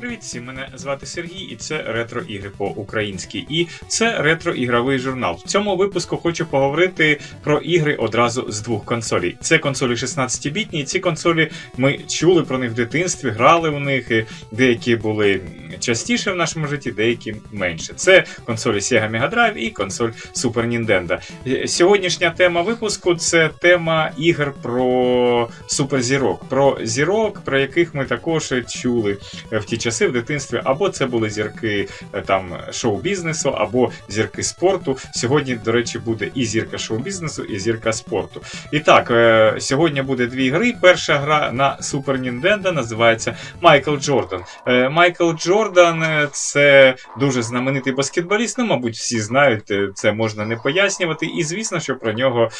Привіт всім, мене звати Сергій, і це ретро ігри по-українськи. І це ретро-ігровий журнал. В цьому випуску хочу поговорити про ігри одразу з двох консолей. Це консолі 16-бітні, і ці консолі ми чули про них в дитинстві, грали у них. Деякі були частіше в нашому житті, деякі менше. Це консолі Sega Mega Drive і консоль Super Nintendo. Е, Сьогоднішня тема випуску це тема ігор про суперзірок, про зірок, про яких ми також чули в ті часи в дитинстві, або це були зірки е, там шоу-бізнесу, або зірки спорту. Сьогодні, до речі, буде і зірка шоу-бізнесу, і зірка спорту. І так, е, сьогодні буде дві гри. Перша гра на Super Nintendo називається Майкл Джордан. Е, Майкл Джордан це дуже знаменитий баскетболіст. Ну, мабуть, всі знають, це можна не пояснювати. І звісно, що про нього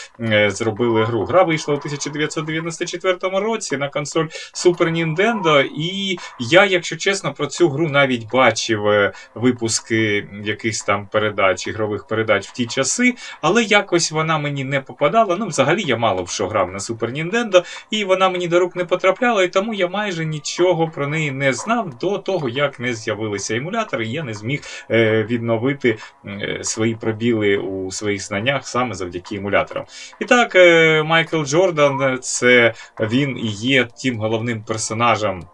зробили гру. Гра вийшла у 1994 році на консоль Super Nintendo, і я, якщо чесно, про цю гру навіть бачив е, випуски якихось там передач, ігрових передач в ті часи, але якось вона мені не попадала. Ну, взагалі я мало в що грав на Super Nintendo, і вона мені до рук не потрапляла, і тому я майже нічого про неї не знав до того, як не з'явилися емулятори, і я не зміг е, відновити е, свої пробіли у своїх знаннях саме завдяки емуляторам. І так, Майкл Джордан, це він і є тим головним персонажем.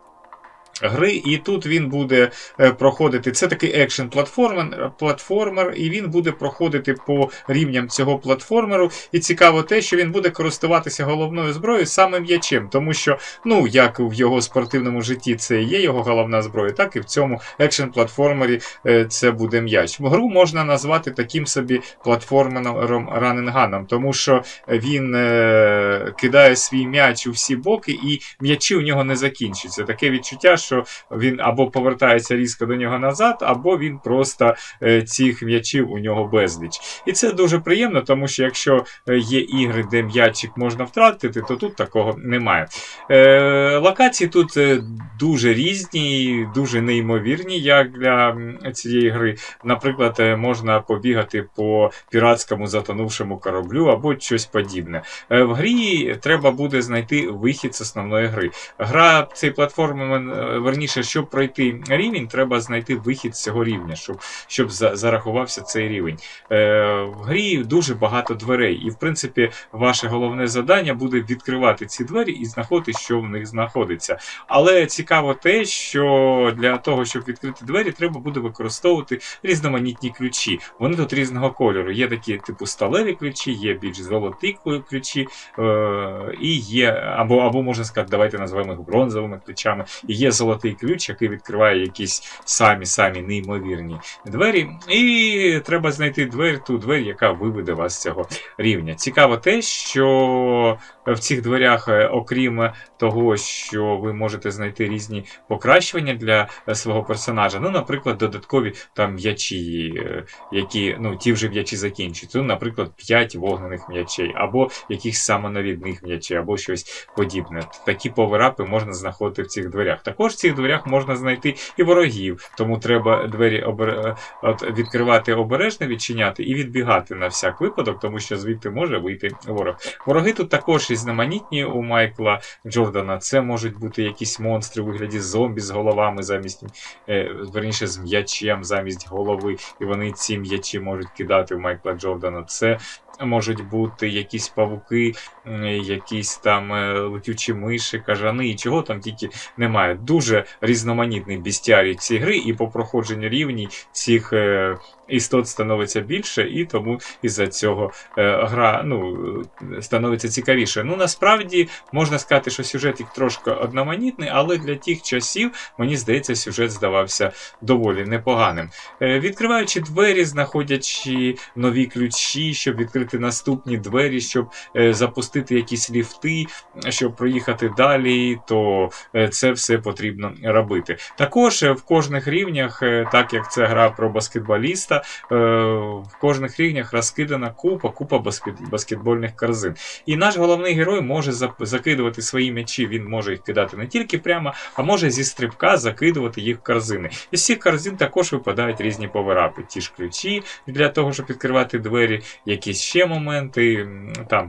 Гри, і тут він буде е, проходити. Це такий екшен платформер, платформер, і він буде проходити по рівням цього платформеру. І цікаво те, що він буде користуватися головною зброєю саме м'ячем, тому що, ну, як в його спортивному житті це є його головна зброя, так і в цьому екшен платформері е, це буде м'яч. Гру можна назвати таким собі платформером раненганом, тому що він е, кидає свій м'яч у всі боки, і м'ячі у нього не закінчуються. Таке відчуття, що він або повертається різко до нього назад, або він просто е, цих м'ячів у нього безліч. І це дуже приємно, тому що якщо е, є ігри, де м'ячик можна втратити, то тут такого немає. Е, локації тут дуже різні, дуже неймовірні, як для цієї гри. Наприклад, можна побігати по піратському затонувшому кораблю або щось подібне. В грі треба буде знайти вихід з основної гри. Гра цей платформер, е, верніше, щоб пройти рівень, треба знайти вихід з цього рівня, щоб, щоб зарахувався цей рівень. Е, в грі дуже багато дверей, і в принципі, ваше головне завдання буде відкривати ці двері і знаходити, що в них знаходиться. Але цікаво те, що для того, щоб відкрити двері, треба буде використовувати різноманітні ключі. Вони тут різного кольору. Є такі типу сталеві ключі, є більш золоті ключі, е, і є, або, або можна сказати, давайте називаємо їх бронзовими ключами. І є золотий ключ, який відкриває якісь самі-самі неймовірні двері. І треба знайти двері, ту двері, яка виведе вас з цього рівня. Цікаво те, що в цих дверях, е, окрім того, що ви можете знайти різні покращування для е, свого персонажа, ну, наприклад, додаткові там м'ячі, е, які ну, ті вже м'ячі закінчуються. Ну, наприклад, 5 вогнених м'ячей, або якихось самонавідних м'ячей, або щось подібне. Такі поверапи можна знаходити в цих дверях. Також в цих дверях можна знайти і ворогів, тому треба двері обер... відкривати обережно, відчиняти і відбігати на всяк випадок, тому що звідти може вийти ворог. Вороги тут також різноманітні у Майкла Джордана. Це можуть бути якісь монстри у вигляді зомбі з головами замість е, верніше з м'ячем замість голови, і вони ці м'ячі можуть кидати у Майкла Джордана. Це можуть бути якісь павуки, якісь там е, летючі миші, кажани, і чого там тільки немає. Дуже різноманітний бістіарій цієї гри, і по проходженню рівні цих е, істот становиться більше, і тому із-за цього е, гра ну, становиться цікавіше. Ну насправді можна сказати, що сюжетик трошки одноманітний, але для тих часів мені здається, сюжет здавався доволі непоганим. Відкриваючи двері, знаходячи нові ключі, щоб відкрити наступні двері, щоб е, запустити якісь ліфти, щоб проїхати далі, то е, це все потрібно робити. Також е, в кожних рівнях, так як це гра про баскетболіста, в кожних рівнях розкидана купа, купа баскет, баскетбольних корзин. І наш головний герой може закидувати свої м'ячі, він може їх кидати не тільки прямо, а може зі стрибка закидувати їх в корзини. Із цих корзин також випадають різні поверапи. Ті ж ключі для того, щоб відкривати двері, якісь ще моменти, там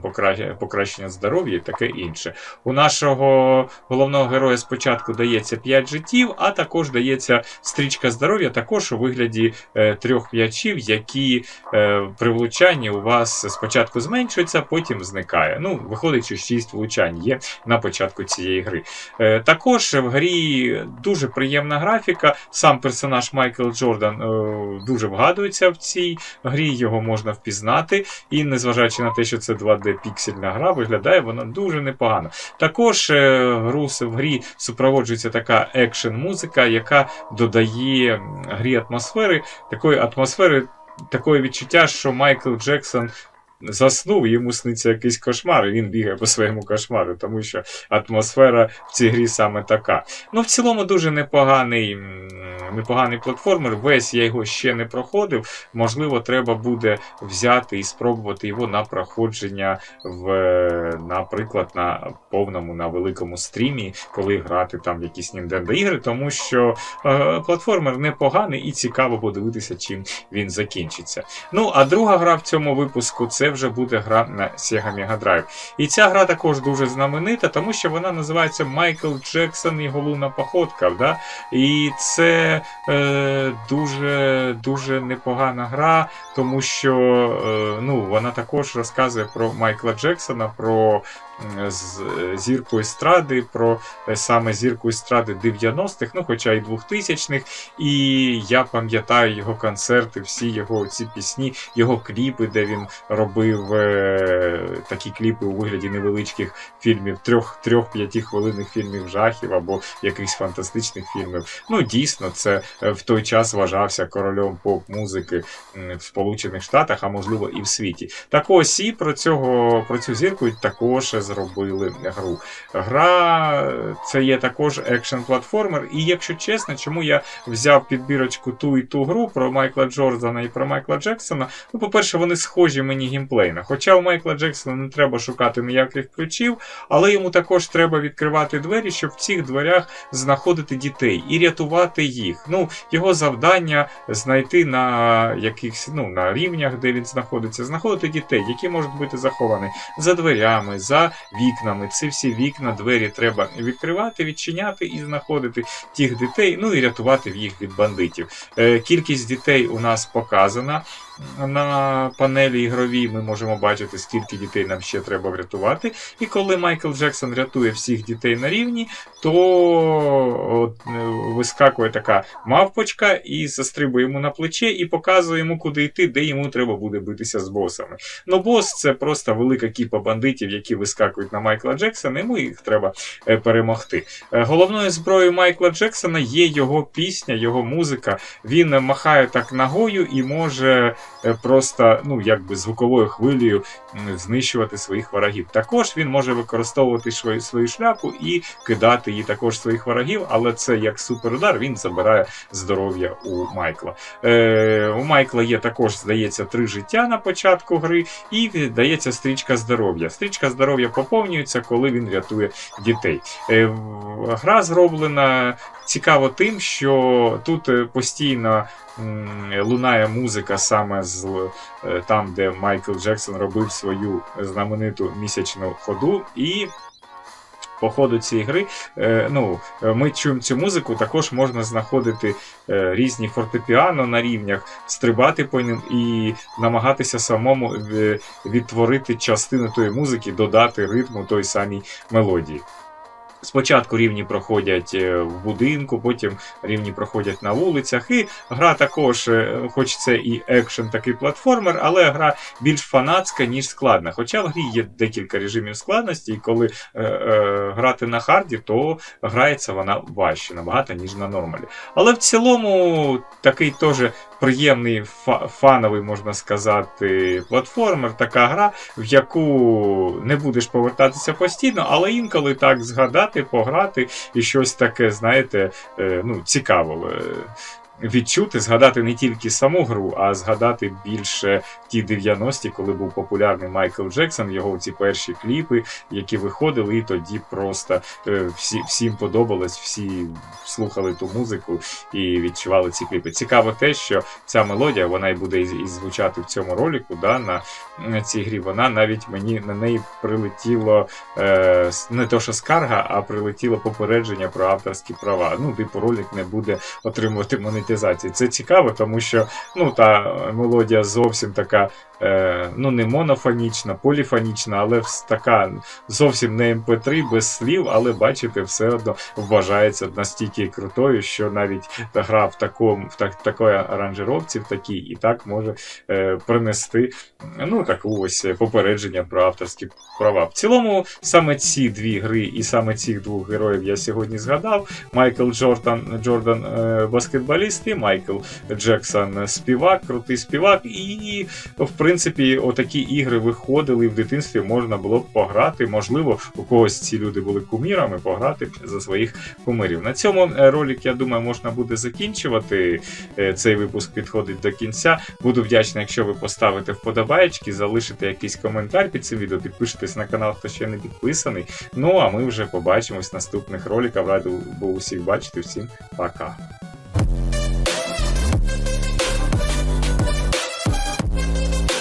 покращення, здоров'я і таке інше. У нашого головного героя спочатку дається 5 життів, а також дається стрічка здоров'я, також у вигляді е, трьох м'ячів, які е, при влучанні у вас спочатку зменшуються, потім зникає. Ну, виходить, що 6 влучань є на початку цієї гри. Е, також в грі дуже приємна графіка. Сам персонаж Майкл Джордан дуже вгадується в цій грі, його можна впізнати. Незважаючи на те, що це 2D піксельна гра, виглядає вона дуже непогано. Також е, гру в грі супроводжується така екшн-музика, яка додає грі атмосфери, такої атмосфери, такої відчуття, що Майкл Джексон. Заснув, йому сниться якийсь кошмар, і він бігає по своєму кошмару, тому що атмосфера в цій грі саме така. Ну, в цілому дуже непоганий, непоганий платформер. Весь я його ще не проходив. Можливо, треба буде взяти і спробувати його на проходження в, е, наприклад, на повному, на великому стрімі, коли грати там в якісь Nintendo ігри, тому що е, платформер непоганий і цікаво подивитися, чим він закінчиться. Ну, а друга гра в цьому випуску це вже буде гра на Sega Mega Drive. І ця гра також дуже знаменита, тому що вона називається Майкл Джексон і Голуна Походка. Да? І це е, дуже, дуже непогана гра, тому що е, ну, вона також розказує про Майкла Джексона, про з- зірку естради, про е, саме зірку естради 90-х, ну хоча й 2000-х. І я пам'ятаю його концерти, всі його ці пісні, його кліпи, де він робив е, такі кліпи у вигляді невеличких фільмів, трьох, трьох п'яти хвилинних фільмів жахів або якихось фантастичних фільмів. Ну, дійсно, це е, в той час вважався королем поп-музики в Сполучених Штатах, а можливо і в світі. Так ось і про цього про цю зірку також зробили гру. Гра це є також екшн платформер. І якщо чесно, чому я взяв підбірочку ту і ту гру про Майкла Джордана і про Майкла Джексона, ну, по-перше, вони схожі мені геймплейно. Хоча у Майкла Джексона не треба шукати ніяких ключів, але йому також треба відкривати двері, щоб в цих дверях знаходити дітей і рятувати їх. Ну, його завдання знайти на якихось ну, на рівнях, де він знаходиться, знаходити дітей, які можуть бути заховані за дверями, за вікнами. Це всі вікна, двері треба відкривати, відчиняти і знаходити тих дітей, ну і рятувати їх від бандитів. Е, Кількість дітей у нас показана. На панелі ігровій ми можемо бачити, скільки дітей нам ще треба врятувати. І коли Майкл Джексон рятує всіх дітей на рівні, то от, е, вискакує така мавпочка і застрибує йому на плече і показує йому, куди йти, де йому треба буде битися з босами. Ну, бос це просто велика кіпа бандитів, які вискакують на Майкла Джексона, і йому їх треба е, перемогти. Е, Головною зброєю Майкла Джексона є його пісня, його музика. Він махає так ногою і може просто ну, якби звуковою хвилею знищувати своїх ворогів. Також він може використовувати свою, шляпу і кидати її також своїх ворогів, але це як суперудар, він забирає здоров'я у Майкла. Е, у Майкла є також, здається, три життя на початку гри, і дається стрічка здоров'я. Стрічка здоров'я поповнюється, коли він рятує дітей. Е, гра зроблена цікаво тим, що тут е, постійно лунає музика саме з е, там, де Майкл Джексон робив свою знамениту місячну ходу, і по ходу цієї гри е, ну, ми чуємо цю музику, також можна знаходити різні фортепіано на рівнях, стрибати по ним і намагатися самому відтворити частину тої музики, додати ритму той самій мелодії. Спочатку рівні проходять е, в будинку, потім рівні проходять на вулицях. І гра також, е, хоч це і екшен такий платформер, але гра більш фанатська, ніж складна. Хоча в грі є декілька режимів складності, і коли е, е, грати на харді, то грається вона важче, набагато, ніж на нормалі. Але в цілому такий теж приємний фа- фановий, можна сказати, платформер, така гра, в яку не будеш повертатися постійно, але інколи так згадати, пограти і щось таке, знаєте, е, ну, цікаво. Відчути, згадати не тільки саму гру, а згадати більше ті 90-ті, коли був популярний Майкл Джексон, його ці перші кліпи, які виходили, і тоді просто е, всі, всім подобалось, всі слухали ту музику і відчували ці кліпи. Цікаво те, що ця мелодія, вона і буде і, звучати в цьому ролику, да, на, на цій грі. Вона навіть мені на неї прилетіло е, не то, що скарга, а прилетіло попередження про авторські права. Ну, типу, ролик не буде отримувати монетизацію. Це цікаво, тому що ну, та мелодія зовсім така. Е, ну, не монофонічна, поліфонічна, але така зовсім не MP3 без слів, але бачите, все одно вважається настільки крутою, що навіть гра в такому в так, такої аранжировці, в такій, і так може е, принести ну, таку ось попередження про авторські права. В цілому, саме ці дві гри і саме цих двох героїв я сьогодні згадав. Майкл Джордан, Джордан е, баскетболіст і Майкл Джексон співак, крутий співак. І, в принципі, отакі ігри виходили в дитинстві, можна було б пограти. Можливо, у когось ці люди були кумірами, пограти за своїх кумирів. На цьому е, ролик, я думаю, можна буде закінчувати. Е, Цей випуск підходить до кінця. Буду вдячний, якщо ви поставите вподобаєчки, залишите якийсь коментар під цим відео, підпишитесь на канал, хто ще не підписаний. Ну а ми вже побачимось в наступних роликах. Радий був усіх бачити. Всім пока.